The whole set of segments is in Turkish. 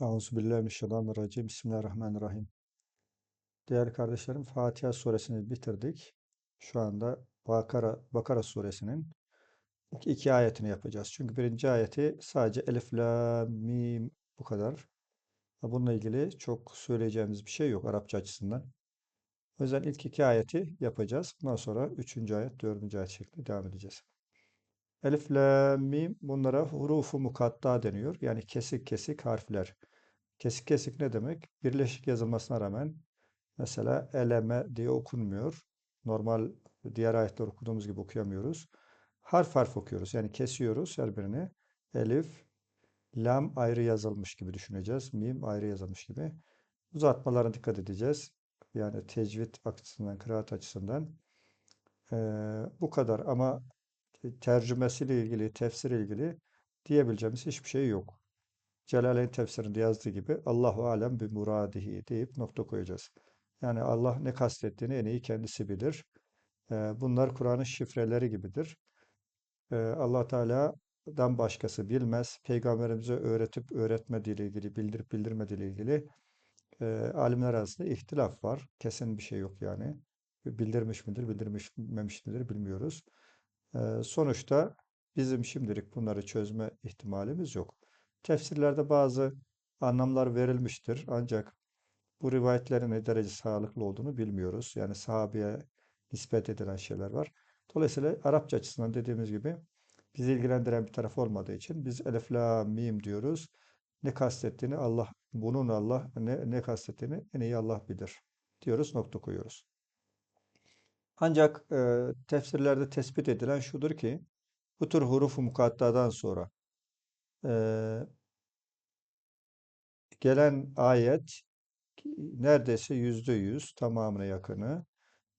Euzubillahimineşşeytanirracim. Bismillahirrahmanirrahim. Değerli kardeşlerim, Fatiha suresini bitirdik. Şu anda Bakara, Bakara suresinin iki, iki ayetini yapacağız. Çünkü birinci ayeti sadece Elif, La, Mim bu kadar. Bununla ilgili çok söyleyeceğimiz bir şey yok Arapça açısından. O yüzden ilk iki ayeti yapacağız. Ondan sonra üçüncü ayet, dördüncü ayet şeklinde devam edeceğiz. Elif, La, Mim bunlara hurufu mukatta deniyor. Yani kesik kesik harfler. Kesik kesik ne demek? Birleşik yazılmasına rağmen mesela eleme diye okunmuyor. Normal diğer ayetler okuduğumuz gibi okuyamıyoruz. Harf harf okuyoruz. Yani kesiyoruz her birini. Elif, lam ayrı yazılmış gibi düşüneceğiz. Mim ayrı yazılmış gibi. Uzatmalarına dikkat edeceğiz. Yani tecvid açısından, kıraat açısından. Ee, bu kadar ama tercümesiyle ilgili, tefsir ilgili diyebileceğimiz hiçbir şey yok. Celaleyn tefsirinde yazdığı gibi Allahu alem bi muradihi deyip nokta koyacağız. Yani Allah ne kastettiğini en iyi kendisi bilir. Bunlar Kur'an'ın şifreleri gibidir. Allah Teala'dan başkası bilmez. Peygamberimize öğretip öğretmediği ile ilgili, bildirip bildirmediği ile ilgili alimler arasında ihtilaf var. Kesin bir şey yok yani. Bildirmiş midir, bildirmemiş midir bilmiyoruz. Sonuçta bizim şimdilik bunları çözme ihtimalimiz yok. Tefsirlerde bazı anlamlar verilmiştir. Ancak bu rivayetlerin ne derece sağlıklı olduğunu bilmiyoruz. Yani sahabeye nispet edilen şeyler var. Dolayısıyla Arapça açısından dediğimiz gibi bizi ilgilendiren bir taraf olmadığı için biz elif, la, mim diyoruz. Ne kastettiğini Allah, bunun Allah ne, ne kastettiğini en iyi Allah bilir diyoruz, nokta koyuyoruz. Ancak e, tefsirlerde tespit edilen şudur ki bu tür hurufu mukattadan sonra gelen ayet neredeyse yüzde yüz tamamına yakını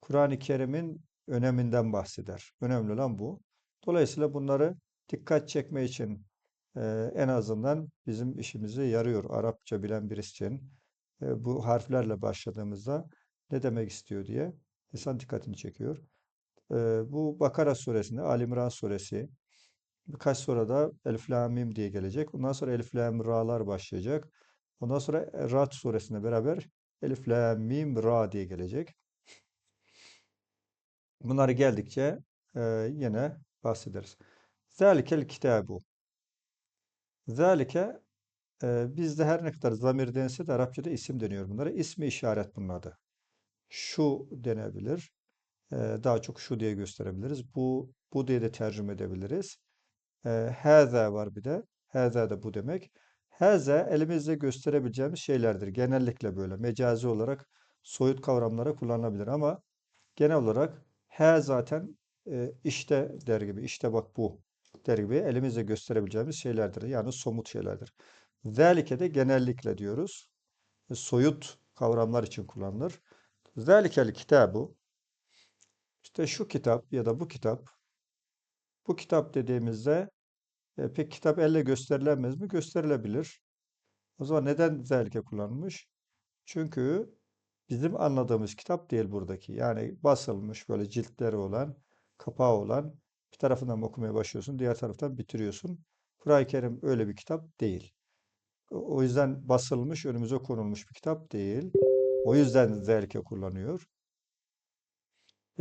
Kur'an-ı Kerim'in öneminden bahseder. Önemli olan bu. Dolayısıyla bunları dikkat çekme için e, en azından bizim işimize yarıyor. Arapça bilen birisi için e, bu harflerle başladığımızda ne demek istiyor diye insan dikkatini çekiyor. E, bu Bakara suresinde, Ali İmran suresi, birkaç sonra da Elif Mim diye gelecek. Ondan sonra Elif Lam Ra'lar başlayacak. Ondan sonra Ra'd suresine beraber Elif Lam Mim Ra diye gelecek. Bunları geldikçe e, yine bahsederiz. Zalikel kitabu. Zalike e, bizde her ne kadar zamir dense de Arapçada isim deniyor bunlara. İsmi işaret bunun adı. Şu denebilir. E, daha çok şu diye gösterebiliriz. Bu bu diye de tercüme edebiliriz. E, haza var bir de. Haza da bu demek. Haza elimizde gösterebileceğimiz şeylerdir. Genellikle böyle mecazi olarak soyut kavramlara kullanılabilir ama genel olarak he zaten e, işte der gibi, işte bak bu der gibi elimizle gösterebileceğimiz şeylerdir. Yani somut şeylerdir. Zelike de genellikle diyoruz. E, soyut kavramlar için kullanılır. Zelikel kitabu işte şu kitap ya da bu kitap bu kitap dediğimizde e, pek kitap elle gösterilemez mi? Gösterilebilir. O zaman neden zelike kullanılmış? Çünkü bizim anladığımız kitap değil buradaki. Yani basılmış böyle ciltleri olan, kapağı olan bir tarafından okumaya başlıyorsun, diğer taraftan bitiriyorsun. Kur'an-ı Kerim öyle bir kitap değil. O yüzden basılmış, önümüze konulmuş bir kitap değil. O yüzden zelike kullanıyor.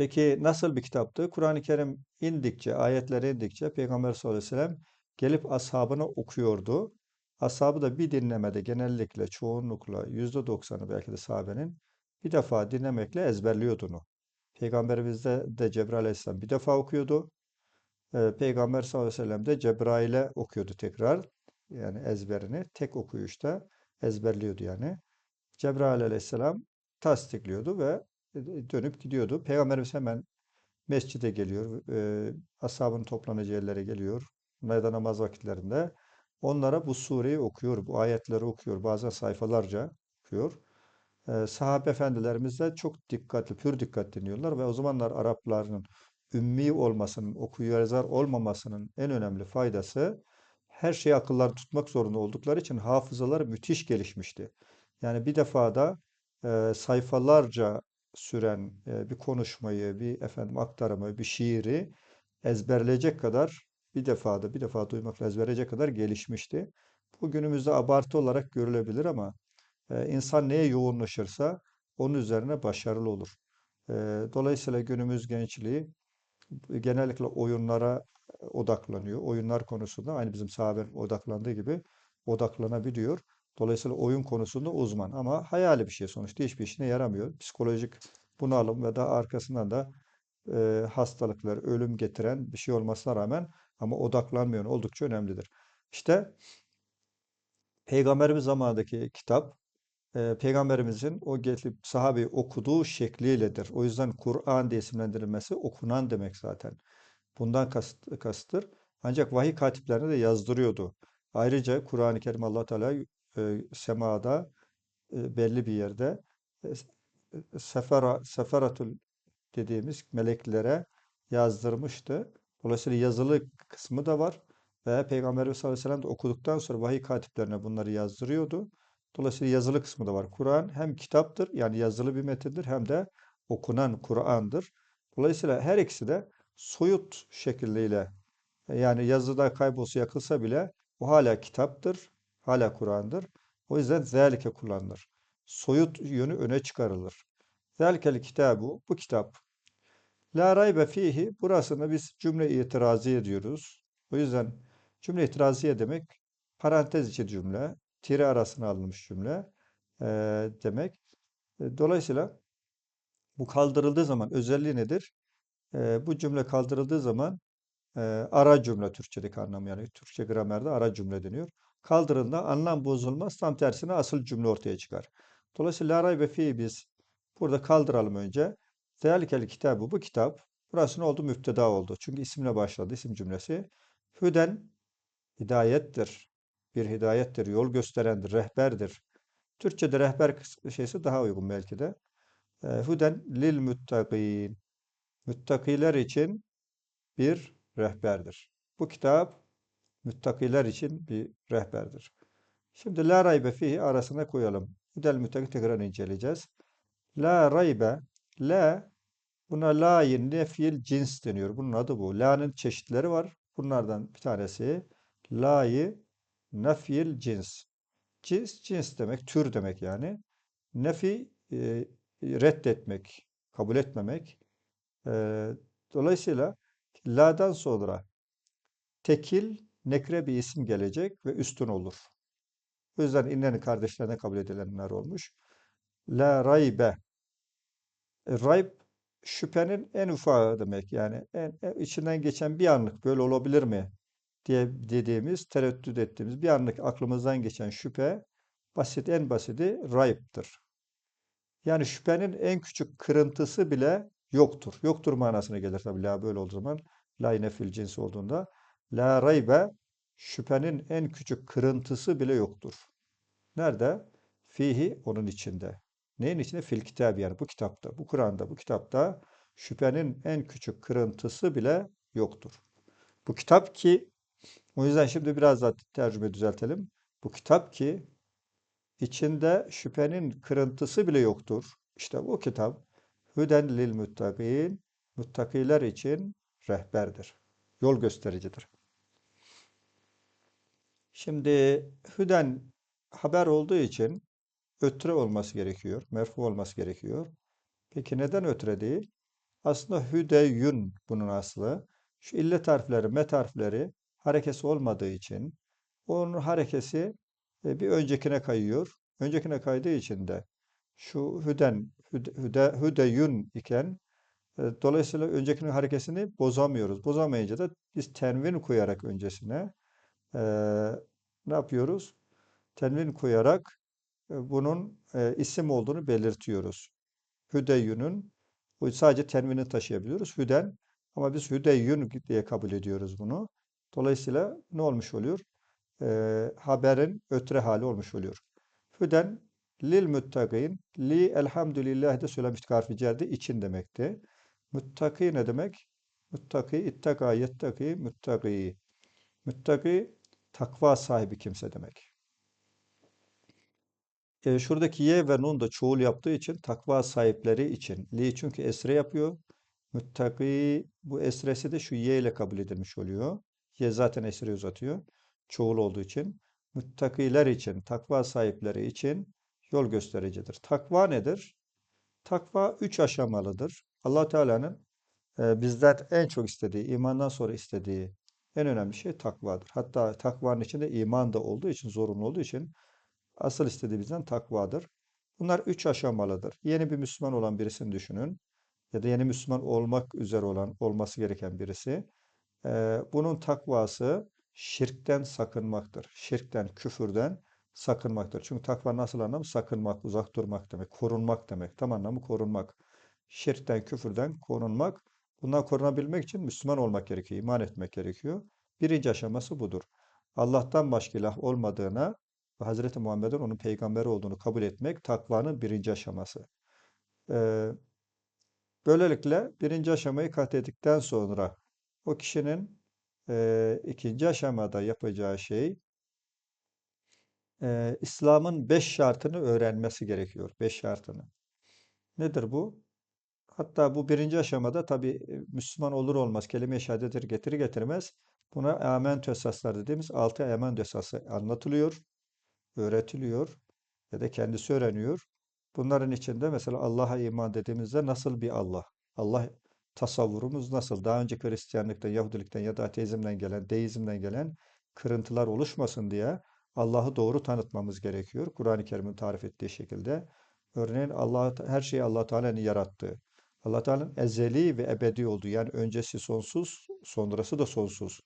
Peki nasıl bir kitaptı? Kur'an-ı Kerim indikçe, ayetler indikçe Peygamber sallallahu aleyhi ve sellem gelip ashabına okuyordu. Ashabı da bir dinlemede genellikle çoğunlukla yüzde doksanı belki de sahabenin bir defa dinlemekle ezberliyordu onu. Peygamberimizde de Cebrail aleyhisselam bir defa okuyordu. Ee, Peygamber sallallahu aleyhi ve sellem de Cebrail'e okuyordu tekrar. Yani ezberini tek okuyuşta ezberliyordu yani. Cebrail aleyhisselam tasdikliyordu ve dönüp gidiyordu. Peygamberimiz hemen mescide geliyor. E, ashabın toplanacağı yerlere geliyor. Meydan namaz vakitlerinde. Onlara bu sureyi okuyor, bu ayetleri okuyor. Bazen sayfalarca okuyor. E, sahabe efendilerimiz de çok dikkatli, pür dikkat dinliyorlar ve o zamanlar Arapların ümmi olmasının, okuyor yazar olmamasının en önemli faydası her şeyi akıllar tutmak zorunda oldukları için hafızaları müthiş gelişmişti. Yani bir defada e, sayfalarca süren e, bir konuşmayı, bir efendim aktarımı, bir şiiri ezberleyecek kadar bir defada bir defa duymakla ezberleyecek kadar gelişmişti. Bu günümüzde abartı olarak görülebilir ama e, insan neye yoğunlaşırsa onun üzerine başarılı olur. E, dolayısıyla günümüz gençliği genellikle oyunlara odaklanıyor. Oyunlar konusunda aynı bizim sahabenin odaklandığı gibi odaklanabiliyor. Dolayısıyla oyun konusunda uzman ama hayali bir şey sonuçta hiçbir işine yaramıyor. Psikolojik bunalım ve daha arkasından da e, hastalıklar, ölüm getiren bir şey olmasına rağmen ama odaklanmıyor oldukça önemlidir. İşte Peygamberimiz zamanındaki kitap e, Peygamberimizin o getirip sahabeyi okuduğu şekliyledir. O yüzden Kur'an diye isimlendirilmesi okunan demek zaten. Bundan kast, kasıttır. Ancak vahiy katiplerine de yazdırıyordu. Ayrıca Kur'an-ı Kerim Allah Teala e, semada e, belli bir yerde e, sefera, seferatul dediğimiz meleklere yazdırmıştı. Dolayısıyla yazılı kısmı da var. Ve Peygamberimiz sallallahu aleyhi ve sellem de okuduktan sonra vahiy katiplerine bunları yazdırıyordu. Dolayısıyla yazılı kısmı da var. Kur'an hem kitaptır yani yazılı bir metindir hem de okunan Kur'an'dır. Dolayısıyla her ikisi de soyut şekliyle yani yazıda kaybolsa yakılsa bile o hala kitaptır, hala Kur'an'dır. O yüzden zelike kullanılır. Soyut yönü öne çıkarılır. Zelkel kitabu, bu kitap. La raybe fihi, burasını biz cümle itiraziye diyoruz. O yüzden cümle itiraziye demek parantez içi cümle, tire arasına alınmış cümle e, demek. Dolayısıyla bu kaldırıldığı zaman özelliği nedir? E, bu cümle kaldırıldığı zaman e, ara cümle Türkçedeki anlamı yani Türkçe gramerde ara cümle deniyor. Kaldırıldığında anlam bozulmaz. Tam tersine asıl cümle ortaya çıkar. Dolayısıyla la raybe fihi biz burada kaldıralım önce. Zelikel kitabı bu kitap. Burası ne oldu? Müpteda oldu. Çünkü isimle başladı. isim cümlesi. Hüden hidayettir. Bir hidayettir. Yol gösterendir. Rehberdir. Türkçe'de rehber şeysi daha uygun belki de. E, Hüden lil müttakîn. Müttakiler için bir rehberdir. Bu kitap müttakiler için bir rehberdir. Şimdi la raybe fihi arasına koyalım. Hüdel müttaki tekrar inceleyeceğiz. La raybe, la buna la'yı nefil cins deniyor. Bunun adı bu. La'nın çeşitleri var. Bunlardan bir tanesi la'yı nefil cins. Cins, cins demek, tür demek yani. Nefi e, reddetmek, kabul etmemek. E, dolayısıyla la'dan sonra tekil, nekre bir isim gelecek ve üstün olur. O yüzden innenin kardeşlerine kabul edilenler olmuş. La raybe. E, rayb şüphenin en ufağı demek. Yani en, en içinden geçen bir anlık böyle olabilir mi diye dediğimiz, tereddüt ettiğimiz bir anlık aklımızdan geçen şüphe basit en basiti rayb'tır. Yani şüphenin en küçük kırıntısı bile yoktur. Yoktur manasına gelir tabii la böyle olduğu zaman. La nefil cinsi olduğunda. La raybe şüphenin en küçük kırıntısı bile yoktur. Nerede? Fihi onun içinde. Neyin içinde? Fil kitab yani bu kitapta, bu Kur'an'da, bu kitapta şüphenin en küçük kırıntısı bile yoktur. Bu kitap ki, o yüzden şimdi biraz daha tercüme düzeltelim. Bu kitap ki içinde şüphenin kırıntısı bile yoktur. İşte bu kitap Hüden lil muttaqin, muttakiler için rehberdir. Yol göstericidir. Şimdi Hüden haber olduğu için ötre olması gerekiyor. Merfu olması gerekiyor. Peki neden ötre değil? Aslında hüdeyün bunun aslı. Şu illet harfleri, met harfleri harekesi olmadığı için onun harekesi e, bir öncekine kayıyor. Öncekine kaydığı için de şu hüden, hüde, hüde, hüdeyün iken e, dolayısıyla öncekinin harekesini bozamıyoruz. Bozamayınca da biz tenvin koyarak öncesine e, ne yapıyoruz? Tenvin koyarak e, bunun e, isim olduğunu belirtiyoruz. Hüdeyyünün bu sadece tenvini taşıyabiliyoruz. Hüden ama biz hüdeyyün diye kabul ediyoruz bunu. Dolayısıyla ne olmuş oluyor? E, haberin ötre hali olmuş oluyor. Hüden lil müttakîn li elhamdülillah de söylemiştik harfi cerdi için demekti. Müttaki ne demek? Müttaki ittaka yettaki müttaki. Müttaki takva sahibi kimse demek. E, şuradaki ye ve nun da çoğul yaptığı için takva sahipleri için. Li çünkü esre yapıyor. Müttaki bu esresi de şu ye ile kabul edilmiş oluyor. Ye zaten esre uzatıyor. Çoğul olduğu için. müttakiler için, takva sahipleri için yol göstericidir. Takva nedir? Takva üç aşamalıdır. Allah Teala'nın e, bizden en çok istediği, imandan sonra istediği en önemli şey takvadır. Hatta takvanın içinde iman da olduğu için, zorunlu olduğu için asıl istediği bizden takvadır. Bunlar üç aşamalıdır. Yeni bir Müslüman olan birisini düşünün ya da yeni Müslüman olmak üzere olan, olması gereken birisi. Ee, bunun takvası şirkten sakınmaktır. Şirkten, küfürden sakınmaktır. Çünkü takva nasıl anlamı? Sakınmak, uzak durmak demek, korunmak demek. Tam anlamı korunmak. Şirkten, küfürden korunmak. Bundan korunabilmek için Müslüman olmak gerekiyor, iman etmek gerekiyor. Birinci aşaması budur. Allah'tan başka ilah olmadığına ve Hazreti Muhammed'in onun peygamberi olduğunu kabul etmek takvanın birinci aşaması. Ee, böylelikle birinci aşamayı kat ettikten sonra o kişinin e, ikinci aşamada yapacağı şey e, İslam'ın beş şartını öğrenmesi gerekiyor. Beş şartını. Nedir bu? Hatta bu birinci aşamada tabi e, Müslüman olur olmaz kelime-i şehadetir getirir getirmez buna amentü esaslar dediğimiz altı amentü esası anlatılıyor, öğretiliyor ya da kendisi öğreniyor. Bunların içinde mesela Allah'a iman dediğimizde nasıl bir Allah? Allah tasavvurumuz nasıl? Daha önce Hristiyanlıktan, Yahudilikten ya da ateizmden gelen, deizmden gelen kırıntılar oluşmasın diye Allah'ı doğru tanıtmamız gerekiyor. Kur'an-ı Kerim'in tarif ettiği şekilde. Örneğin Allah her şeyi Allah Teala'nın yarattığı. Allah Teala'nın ezeli ve ebedi olduğu yani öncesi sonsuz, sonrası da sonsuz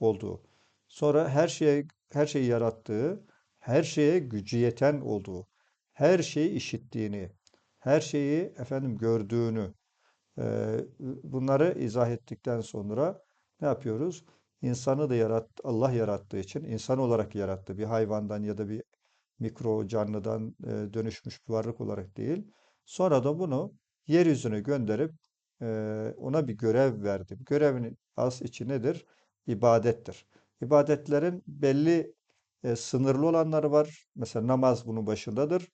olduğu. Sonra her şeye her şeyi yarattığı, her şeye gücü yeten olduğu, her şeyi işittiğini, her şeyi efendim gördüğünü e, bunları izah ettikten sonra ne yapıyoruz? İnsanı da yarat, Allah yarattığı için insan olarak yarattı. Bir hayvandan ya da bir mikro canlıdan e, dönüşmüş bir varlık olarak değil. Sonra da bunu yeryüzüne gönderip ona bir görev verdim. Görevin az içi nedir? İbadettir. İbadetlerin belli sınırlı olanları var. Mesela namaz bunun başındadır.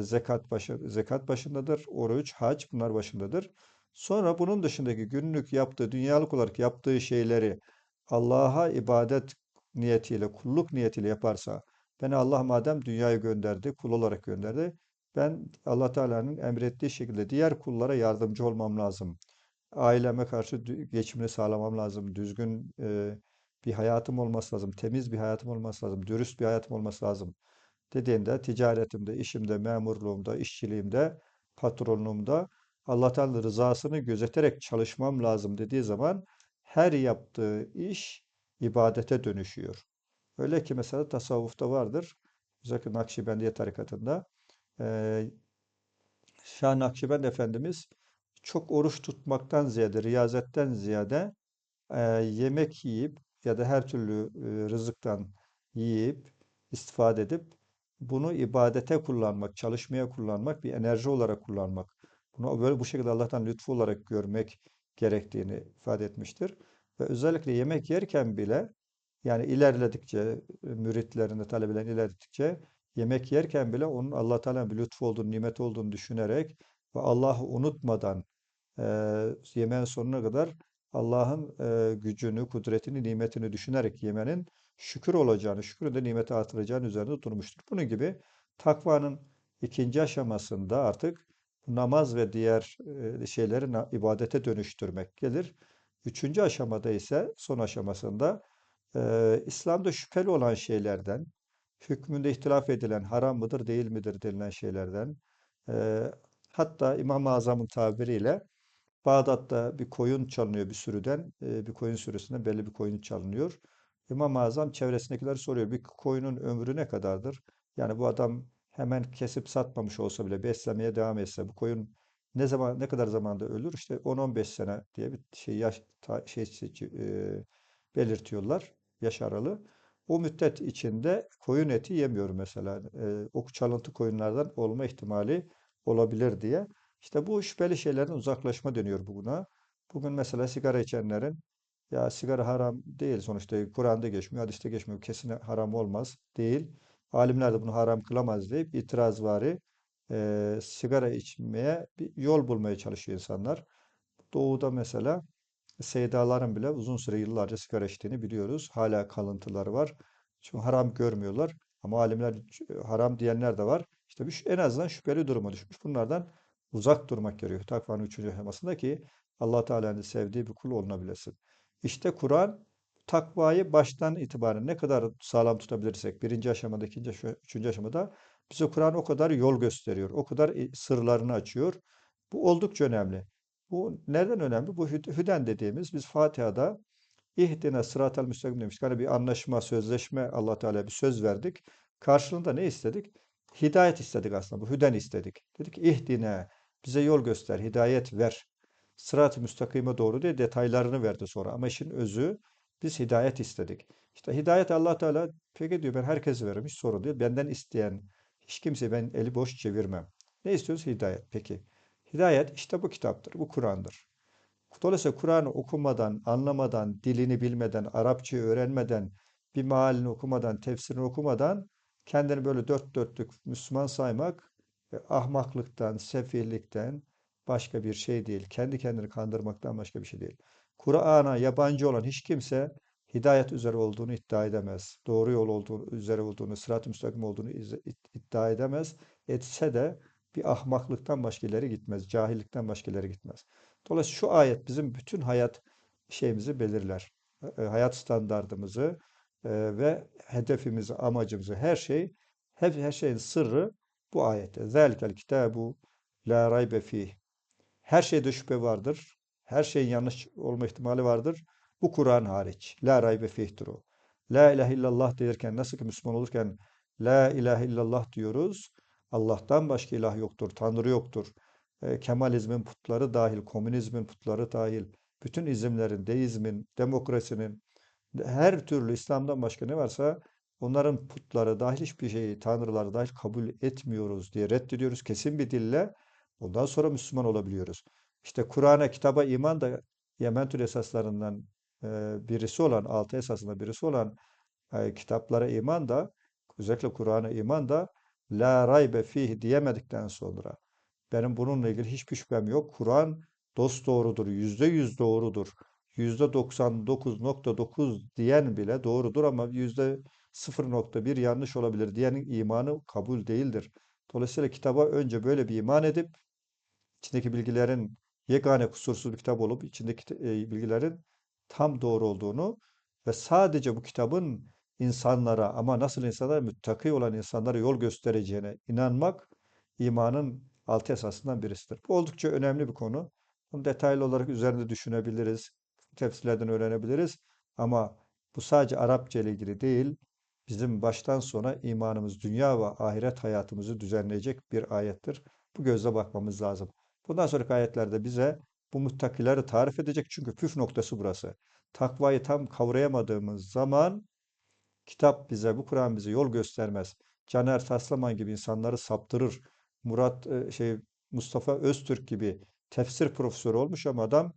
Zekat başı, zekat başındadır. Oruç, hac bunlar başındadır. Sonra bunun dışındaki günlük yaptığı, dünyalık olarak yaptığı şeyleri Allah'a ibadet niyetiyle, kulluk niyetiyle yaparsa, beni Allah madem dünyaya gönderdi, kul olarak gönderdi, ben Allah Teala'nın emrettiği şekilde diğer kullara yardımcı olmam lazım. Aileme karşı geçimini sağlamam lazım. Düzgün e, bir hayatım olması lazım. Temiz bir hayatım olması lazım. Dürüst bir hayatım olması lazım. Dediğinde ticaretimde, işimde, memurluğumda, işçiliğimde, patronluğumda Allah Teala'nın rızasını gözeterek çalışmam lazım dediği zaman her yaptığı iş ibadete dönüşüyor. Öyle ki mesela tasavvufta vardır. Özellikle Nakşibendiye tarikatında ee, Şah Nakşibend Efendimiz çok oruç tutmaktan ziyade, riyazetten ziyade e, yemek yiyip ya da her türlü e, rızıktan yiyip, istifade edip bunu ibadete kullanmak, çalışmaya kullanmak, bir enerji olarak kullanmak. Bunu böyle bu şekilde Allah'tan lütfu olarak görmek gerektiğini ifade etmiştir. Ve özellikle yemek yerken bile yani ilerledikçe, müritlerinde, talebelerin ilerledikçe yemek yerken bile onun Allah Teala'nın bir lütfu olduğunu, nimet olduğunu düşünerek ve Allah'ı unutmadan e, yemeğin sonuna kadar Allah'ın e, gücünü, kudretini, nimetini düşünerek yemenin şükür olacağını, şükür de nimeti artıracağını üzerinde durmuştur. Bunun gibi takvanın ikinci aşamasında artık namaz ve diğer e, şeyleri ibadete dönüştürmek gelir. Üçüncü aşamada ise son aşamasında e, İslam'da şüpheli olan şeylerden, hükmünde ihtilaf edilen haram mıdır değil midir denilen şeylerden e, hatta İmam-ı Azam'ın tabiriyle Bağdat'ta bir koyun çalınıyor bir sürüden e, bir koyun sürüsünden belli bir koyun çalınıyor. İmam-ı Azam çevresindekiler soruyor bir koyunun ömrü ne kadardır? Yani bu adam hemen kesip satmamış olsa bile beslemeye devam etse bu koyun ne zaman ne kadar zamanda ölür? İşte 10-15 sene diye bir şey yaş ta, şey e, belirtiyorlar yaş aralığı. O müddet içinde koyun eti yemiyor mesela. E, o çalıntı koyunlardan olma ihtimali olabilir diye. İşte bu şüpheli şeylerden uzaklaşma deniyor buna. Bugün mesela sigara içenlerin ya sigara haram değil sonuçta Kur'an'da geçmiyor, hadiste geçmiyor. Kesin haram olmaz değil. Alimler de bunu haram kılamaz deyip itirazvari e, sigara içmeye bir yol bulmaya çalışıyor insanlar. Doğuda mesela Seydaların bile uzun süre yıllarca sigara içtiğini biliyoruz. Hala kalıntıları var. Çünkü haram görmüyorlar. Ama alimler haram diyenler de var. İşte bir, en azından şüpheli duruma düşmüş. Bunlardan uzak durmak gerekiyor. Takvanın üçüncü aşamasında ki allah Teala'nın sevdiği bir kul olunabilesin. İşte Kur'an takvayı baştan itibaren ne kadar sağlam tutabilirsek birinci aşamada, ikinci üçüncü aşamada bize Kur'an o kadar yol gösteriyor. O kadar sırlarını açıyor. Bu oldukça önemli. Bu neden önemli? Bu hüden dediğimiz biz Fatiha'da İhdine sıratel müstakim demiştik. Hani bir anlaşma, sözleşme Allah Teala bir söz verdik. Karşılığında ne istedik? Hidayet istedik aslında. Bu hüden istedik. Dedik ihdine bize yol göster, hidayet ver. Sırat-ı müstakime doğru diye detaylarını verdi sonra. Ama işin özü biz hidayet istedik. İşte hidayet Allah Teala peki diyor ben herkese veririm. Hiç sorun değil. Benden isteyen hiç kimse ben eli boş çevirmem. Ne istiyoruz? Hidayet. Peki. Hidayet işte bu kitaptır. Bu Kur'an'dır. Dolayısıyla Kur'an'ı okumadan, anlamadan, dilini bilmeden, Arapçayı öğrenmeden, bir mealini okumadan, tefsirini okumadan kendini böyle dört dörtlük Müslüman saymak ahmaklıktan, sefillikten başka bir şey değil. Kendi kendini kandırmaktan başka bir şey değil. Kur'an'a yabancı olan hiç kimse hidayet üzere olduğunu iddia edemez. Doğru yol olduğunu, üzere olduğunu, sırat-ı müstakim olduğunu iddia edemez. Etse de bir ahmaklıktan başka ileri gitmez. Cahillikten başka ileri gitmez. Dolayısıyla şu ayet bizim bütün hayat şeyimizi belirler. E, hayat standartımızı e, ve hedefimizi, amacımızı, her şey, hep her şeyin sırrı bu ayette. Zelikel kitabu la raybe fih. Her şeyde şüphe vardır. Her şeyin yanlış olma ihtimali vardır. Bu Kur'an hariç. La raybe fihtir o. La ilahe illallah derken nasıl ki Müslüman olurken La ilahe illallah diyoruz. Allah'tan başka ilah yoktur, Tanrı yoktur. E, Kemalizmin putları dahil, komünizmin putları dahil, bütün izimlerin, deizmin, demokrasinin, her türlü İslam'dan başka ne varsa onların putları dahil hiçbir şeyi, tanrıları dahil kabul etmiyoruz diye reddediyoruz kesin bir dille. Ondan sonra Müslüman olabiliyoruz. İşte Kur'an'a, kitaba iman da Yementül esaslarından e, birisi olan, altı esasında birisi olan e, kitaplara iman da, özellikle Kur'an'a iman da la raybe fih diyemedikten sonra benim bununla ilgili hiçbir şüphem yok. Kur'an dost doğrudur, yüzde yüz doğrudur. Yüzde 99.9 diyen bile doğrudur ama yüzde 0.1 yanlış olabilir diyenin imanı kabul değildir. Dolayısıyla kitaba önce böyle bir iman edip içindeki bilgilerin yegane kusursuz bir kitap olup içindeki e, bilgilerin tam doğru olduğunu ve sadece bu kitabın insanlara ama nasıl insanlara müttaki olan insanlara yol göstereceğine inanmak imanın altı esasından birisidir. Bu oldukça önemli bir konu. Bunu detaylı olarak üzerinde düşünebiliriz. Tefsirlerden öğrenebiliriz. Ama bu sadece Arapça ile ilgili değil. Bizim baştan sona imanımız, dünya ve ahiret hayatımızı düzenleyecek bir ayettir. Bu gözle bakmamız lazım. Bundan sonraki ayetlerde bize bu muttakileri tarif edecek. Çünkü püf noktası burası. Takvayı tam kavrayamadığımız zaman kitap bize, bu Kur'an bize yol göstermez. Caner Taslaman gibi insanları saptırır. Murat e, şey Mustafa Öztürk gibi tefsir profesörü olmuş ama adam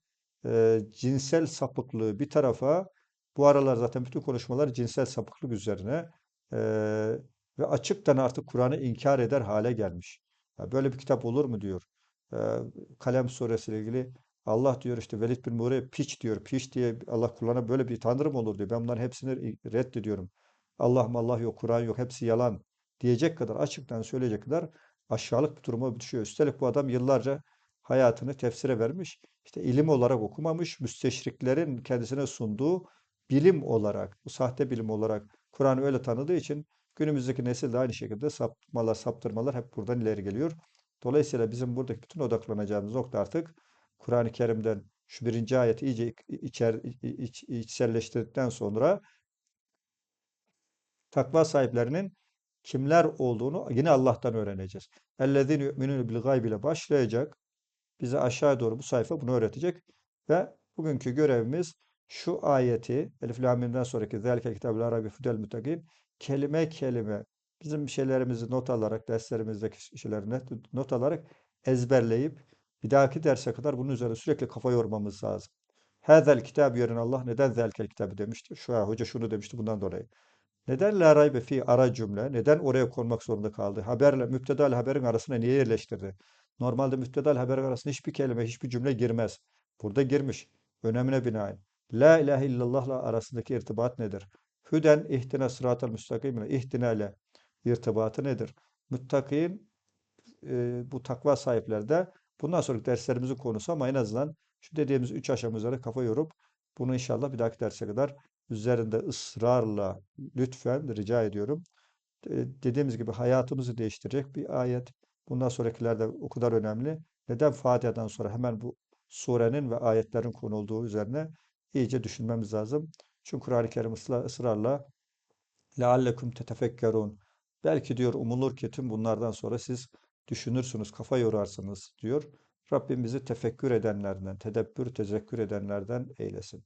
e, cinsel sapıklığı bir tarafa bu aralar zaten bütün konuşmalar cinsel sapıklık üzerine e, ve açıktan artık Kur'an'ı inkar eder hale gelmiş. Ya böyle bir kitap olur mu diyor. E, Kalem suresiyle ilgili Allah diyor işte Velid bin Muğre piç diyor. Piç diye Allah kullana böyle bir tanrı mı olur diyor. Ben bunların hepsini reddediyorum. Allah Allah yok, Kur'an yok, hepsi yalan diyecek kadar açıktan söyleyecek kadar aşağılık bir duruma düşüyor. Üstelik bu adam yıllarca hayatını tefsire vermiş. İşte ilim olarak okumamış, müsteşriklerin kendisine sunduğu bilim olarak, bu sahte bilim olarak Kur'an'ı öyle tanıdığı için günümüzdeki nesil de aynı şekilde sapmalar, saptırmalar hep buradan ileri geliyor. Dolayısıyla bizim buradaki bütün odaklanacağımız nokta artık Kur'an-ı Kerim'den şu birinci ayeti iyice içer, iç, içselleştirdikten sonra takva sahiplerinin kimler olduğunu yine Allah'tan öğreneceğiz. Ellezine yu'minun bil ile başlayacak. Bize aşağı doğru bu sayfa bunu öğretecek ve bugünkü görevimiz şu ayeti Elif Lamim'den sonraki zelke kitabı arabi fudel mutakim kelime kelime bizim şeylerimizi not alarak derslerimizdeki şeyleri not alarak ezberleyip bir dahaki derse kadar bunun üzerine sürekli kafa yormamız lazım. Hezel kitap yerine Allah neden zelkel kitabı demişti? Şu hoca şunu demişti bundan dolayı. Neden la raybe fi ara cümle? Neden oraya konmak zorunda kaldı? Haberle, müpteda ile haberin arasına niye yerleştirdi? Normalde müpteda ile haberin arasına hiçbir kelime, hiçbir cümle girmez. Burada girmiş. Önemine binaen. La ilahe illallah ile arasındaki irtibat nedir? Hüden ihtine sıratal müstakim ile ihtine ile irtibatı nedir? Müttakin e, bu takva sahipleri de bundan sonraki derslerimizin konusu ama en azından şu dediğimiz üç aşama üzerine kafa yorup bunu inşallah bir dahaki derse kadar üzerinde ısrarla lütfen rica ediyorum. E, dediğimiz gibi hayatımızı değiştirecek bir ayet. Bundan sonrakilerde o kadar önemli. Neden Fatiha'dan sonra hemen bu surenin ve ayetlerin konulduğu üzerine iyice düşünmemiz lazım. Çünkü Kur'an-ı Kerim ısra- ısrarla لَعَلَّكُمْ تَتَفَكَّرُونَ Belki diyor umulur ki tüm bunlardan sonra siz düşünürsünüz, kafa yorarsınız diyor. Rabbim bizi tefekkür edenlerden, tedebbür, tezekkür edenlerden eylesin.